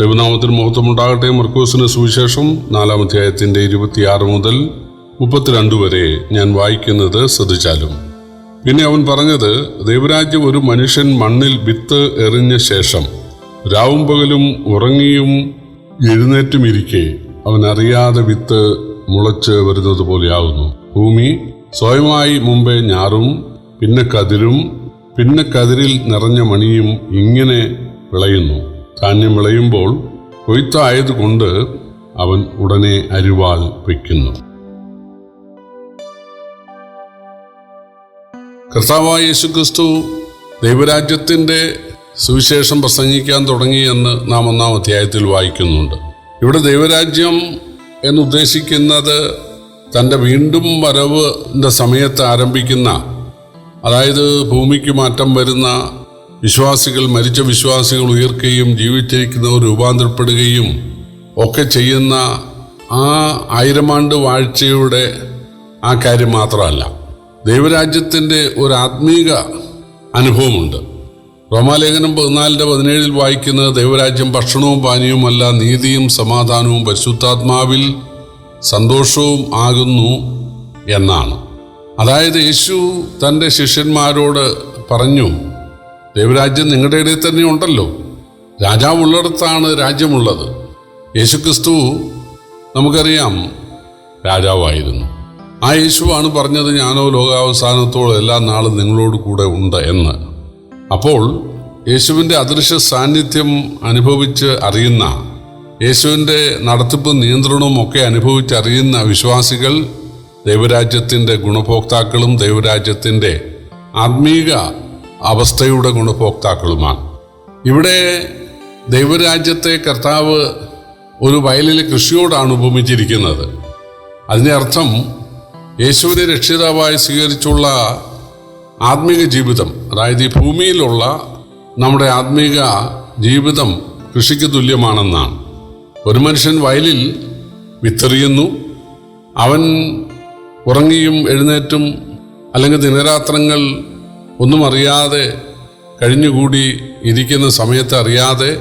ദൈവനാമത്തിന് മഹത്വമുണ്ടാകട്ടെ. മർക്കോസിന് സുവിശേഷം നാലാം അധ്യായത്തിന്റെ ഇരുപത്തിയാറ് മുതൽ മുപ്പത്തിരണ്ട് വരെ ഞാൻ വായിക്കുന്നത് ശ്രദ്ധിച്ചാലും. പിന്നെ അവൻ പറഞ്ഞത് ദൈവരാജ്യം ഒരു മനുഷ്യൻ മണ്ണിൽ വിത്ത് എറിഞ്ഞ ശേഷം രാവും പകലും ഉറങ്ങിയും എഴുന്നേറ്റും ഇരിക്കെ അവൻ അറിയാതെ വിത്ത് മുളച്ച് വരുന്നത് പോലെയാവുന്നു. ഭൂമി സ്വയമായി മുമ്പേ ഞാറും പിന്നെ കതിരും പിന്നെ കതിരിൽ നിറഞ്ഞ മണിയും ഇങ്ങനെ വിളയുന്നു. ധാന്യം വിളയുമ്പോൾ കൊയ്ത്തായതുകൊണ്ട് അവൻ ഉടനെ അരിവാൾ വയ്ക്കുന്നു. കർത്താവായ യേശുക്രിസ്തു ദൈവരാജ്യത്തിന്റെ സുവിശേഷം പ്രസംഗിക്കാൻ തുടങ്ങിയെന്ന് നാം ഒന്നാം അധ്യായത്തിൽ വായിക്കുന്നുണ്ട്. ഇവിടെ ദൈവരാജ്യം എന്നുദ്ദേശിക്കുന്നത് തന്റെ വീണ്ടും വരവിന്റെ സമയത്ത് ആരംഭിക്കുന്ന അതായത് ഭൂമിക്ക് മാറ്റം വരുന്ന വിശ്വാസികൾ മരിച്ച വിശ്വാസികൾ ഉയർക്കുകയും ജീവിച്ചിരിക്കുന്നവർ രൂപാന്തരപ്പെടുകയും ഒക്കെ ചെയ്യുന്ന ആ ആയിരമാണ്ട് വാഴ്ചയുടെ ആ കാര്യം മാത്രമല്ല. ദൈവരാജ്യത്തിന്റെ ഒരു ആത്മീക അനുഭവമുണ്ട്. റോമാലേഖനം പതിനാലിന്റെ പതിനേഴിൽ വായിക്കുന്നത് ദൈവരാജ്യം ഭക്ഷണവും പാനീയവുമല്ല നീതിയും സമാധാനവും പരിശുദ്ധാത്മാവിൽ സന്തോഷവും ആകുന്നു എന്നാണ്. അതായത് യേശു തന്റെ ശിഷ്യന്മാരോട് പറഞ്ഞു ദൈവരാജ്യം നിങ്ങളുടെ ഇടയിൽ തന്നെ ഉണ്ടല്ലോ. രാജാവുള്ളിടത്താണ് രാജ്യമുള്ളത്. യേശുക്രിസ്തു നമുക്കറിയാം രാജാവായിരുന്നു. ആ യേശുവാണ് പറഞ്ഞത് ഞാനോ ലോകാവസാനത്തോളം എല്ലാ നാളും നിങ്ങളോട് കൂടെ ഉണ്ട് എന്ന്. അപ്പോൾ യേശുവിന്റെ അദൃശ്യ സാന്നിധ്യം അനുഭവിച്ച് അറിയുന്ന യേശുവിന്റെ നടത്തിപ്പും നിയന്ത്രണവും ഒക്കെ അനുഭവിച്ചറിയുന്ന വിശ്വാസികൾ ദൈവരാജ്യത്തിന്റെ ഗുണഭോക്താക്കളും ദൈവരാജ്യത്തിന്റെ ആത്മീക അവസ്ഥയുടെ ഗുണഭോക്താക്കളുമാണ്. ഇവിടെ ദൈവരാജ്യത്തെ കർത്താവ് ഒരു വയലിലെ കൃഷിയോടാണ് ഉപമിച്ചിരിക്കുന്നത്. അതിന്റെ അർത്ഥം യേശുവിനെ രക്ഷിതാവായി സ്വീകരിച്ചുള്ള ആത്മീക ജീവിതം അതായത് ഈ ഭൂമിയിലുള്ള നമ്മുടെ ആത്മീക ജീവിതം കൃഷിക്ക് തുല്യമാണെന്നാണ്. ഒരു മനുഷ്യൻ വയലിൽ വിത്തെറിയുന്നു അവൻ ഉറങ്ങിയും എഴുന്നേറ്റും അല്ലെങ്കിൽ ദിനരാത്രങ്ങൾ ഒന്നും അറിയാതെ കഴിഞ്ഞുകൂടി ഇരിക്കുന്ന സമയത്ത് അറിയാതെ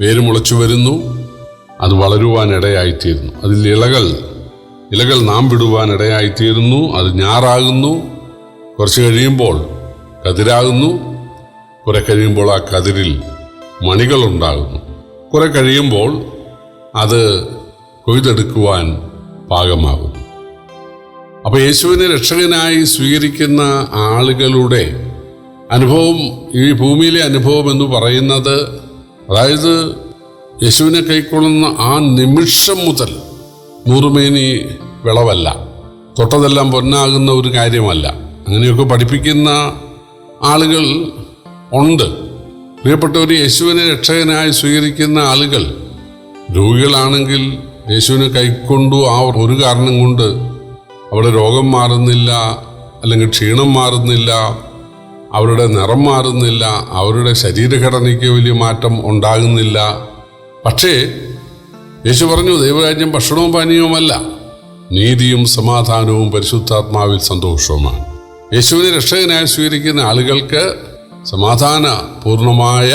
വേര് മുളച്ചു വരുന്നു. അത് വളരുവാനിടയായിത്തീരുന്നു അതിൽ ഇലകൾ ഇലകൾ നാം വിടുവാനിടയായിത്തീരുന്നു അത് ഞാറാകുന്നു. കുറച്ച് കഴിയുമ്പോൾ കതിരാകുന്നു. കുറെ കഴിയുമ്പോൾ ആ കതിരിൽ മണികളുണ്ടാകുന്നു. കുറെ കഴിയുമ്പോൾ അത് കൊയ്തെടുക്കുവാൻ പാകമാകുന്നു. അപ്പോൾ യേശുവിനെ രക്ഷകനായി സ്വീകരിക്കുന്ന ആളുകളുടെ അനുഭവം ഈ ഭൂമിയിലെ അനുഭവം എന്ന് പറയുന്നത് അതായത് യേശുവിനെ കൈക്കൊള്ളുന്ന ആ നിമിഷം മുതൽ നൂറുമേനി വിളവല്ല തൊട്ടതെല്ലാം പൊന്നാകുന്ന ഒരു കാര്യമല്ല. അങ്ങനെയൊക്കെ പഠിപ്പിക്കുന്ന ആളുകൾ ഉണ്ട്. പ്രിയപ്പെട്ടവർ യേശുവിനെ രക്ഷകനായി സ്വീകരിക്കുന്ന ആളുകൾ രോഗികളാണെങ്കിൽ യേശുവിനെ കൈക്കൊണ്ടു ആ ഒരു കാരണം കൊണ്ട് അവിടെ രോഗം മാറുന്നില്ല അല്ലെങ്കിൽ ക്ഷീണം മാറുന്നില്ല അവരുടെ നിറം മാറുന്നില്ല അവരുടെ ശരീരഘടനയ്ക്ക് വലിയ മാറ്റം ഉണ്ടാകുന്നില്ല. പക്ഷേ യേശു പറഞ്ഞു ദൈവരാജ്യം ഭക്ഷണവും പാനീയവുമല്ല നീതിയും സമാധാനവും പരിശുദ്ധാത്മാവിൽ സന്തോഷവുമാണ്. യേശുവിനെ രക്ഷകനായി സ്വീകരിക്കുന്ന ആളുകൾക്ക് സമാധാന പൂർണമായ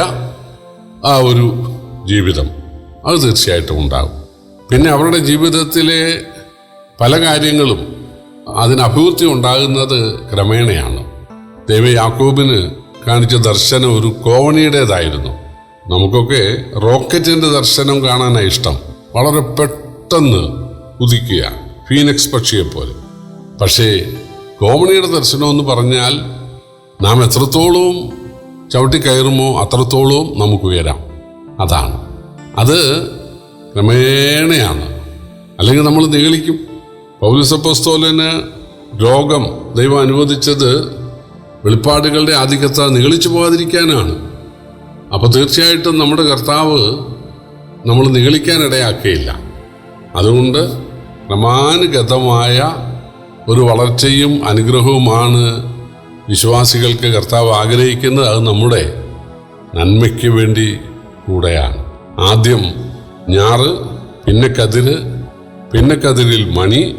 ആ ഒരു ജീവിതം അത് തീർച്ചയായിട്ടും ഉണ്ടാകും. പിന്നെ അവരുടെ ജീവിതത്തിലെ പല കാര്യങ്ങളും അതിന് അഭിവൃദ്ധി ഉണ്ടാകുന്നത് ക്രമേണയാണ്. ദൈവ യാക്കോബിന് കാണിച്ച ദർശനം ഒരു കോവണിയുടേതായിരുന്നു. നമുക്കൊക്കെ റോക്കറ്റിന്റെ ദർശനം കാണാനാണ് ഇഷ്ടം. വളരെ പെട്ടെന്ന് ഉദിക്കുക ഫീനക്സ് പക്ഷിയെ പോലെ പക്ഷേ കോമണിയുടെ ദർശനം എന്ന് പറഞ്ഞാൽ നാം എത്രത്തോളവും ചവിട്ടിക്കയറുമോ അത്രത്തോളവും നമുക്ക് ഉയരാം. അതാണ്. അത് ക്രമേണയാണ്. അല്ലെങ്കിൽ നമ്മൾ നീളിക്കും. പൗരസപ്പസ്തോലന് രോഗം ദൈവം അനുവദിച്ചത് വെളിപ്പാടുകളുടെ ആധിക്യത നികളിച്ചു പോകാതിരിക്കാനാണ് അപ്പോൾ തീർച്ചയായിട്ടും നമ്മുടെ കർത്താവ് നമ്മൾ നിഗളിക്കാനിടയാക്കുകയില്ല. അതുകൊണ്ട് ക്രമാനുഗതമായ ഒരു വളർച്ചയും അനുഗ്രഹവുമാണ് വിശ്വാസികൾക്ക് കർത്താവ് ആഗ്രഹിക്കുന്നത്. അത് നമ്മുടെ നന്മയ്ക്ക് വേണ്ടി കൂടെയാണ്. ആദ്യം ഞാറ് പിന്നെ കതിര് പിന്നെ കതിരിൽ മണി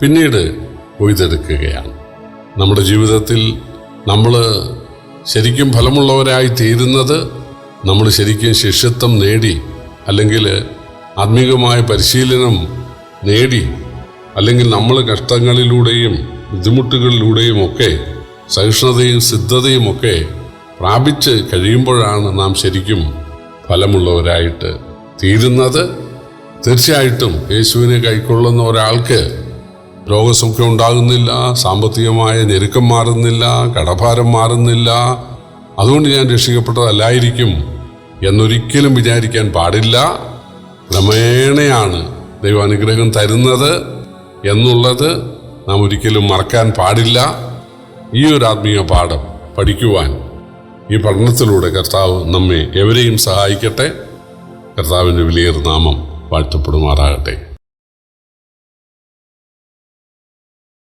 പിന്നീട് കൊയ്തെടുക്കുകയാണ് നമ്മുടെ ജീവിതത്തിൽ നമ്മൾ ശരിക്കും ഫലമുള്ളവരായി തീരുന്നത് നമ്മൾ ശരിക്കും ശിഷ്യത്വം നേടി അല്ലെങ്കിൽ ആത്മീകമായ പരിശീലനം നേടി അല്ലെങ്കിൽ നമ്മൾ കഷ്ടങ്ങളിലൂടെയും ബുദ്ധിമുട്ടുകളിലൂടെയും ഒക്കെ സഹിഷ്ണുതയും സിദ്ധതയും ഒക്കെ പ്രാപിച്ച് കഴിയുമ്പോഴാണ് നാം ശരിക്കും ഫലമുള്ളവരായിട്ട് തീരുന്നത്. തീർച്ചയായിട്ടും യേശുവിനെ കൈക്കൊള്ളുന്ന ഒരാൾക്ക് രോഗസൗഖ്യം ഉണ്ടാകുന്നില്ല സാമ്പത്തികമായ ഞെരുക്കം മാറുന്നില്ല കടഭാരം മാറുന്നില്ല. അതുകൊണ്ട് ഞാൻ രക്ഷിക്കപ്പെട്ടതല്ലായിരിക്കും എന്നൊരിക്കലും വിചാരിക്കാൻ പാടില്ല. ക്രമേണയാണ് ദൈവാനുഗ്രഹം തരുന്നത് എന്നുള്ളത് നാം ഒരിക്കലും മറക്കാൻ പാടില്ല. ഈ ഒരു ആത്മീയ പാഠം പഠിക്കുവാൻ ഈ പഠനത്തിലൂടെ കർത്താവ് നമ്മെ എവരെയും സഹായിക്കട്ടെ. കർത്താവിന്റെ വിലയേർ നാമം വാഴ്ത്തപ്പെടുമാറാകട്ടെ.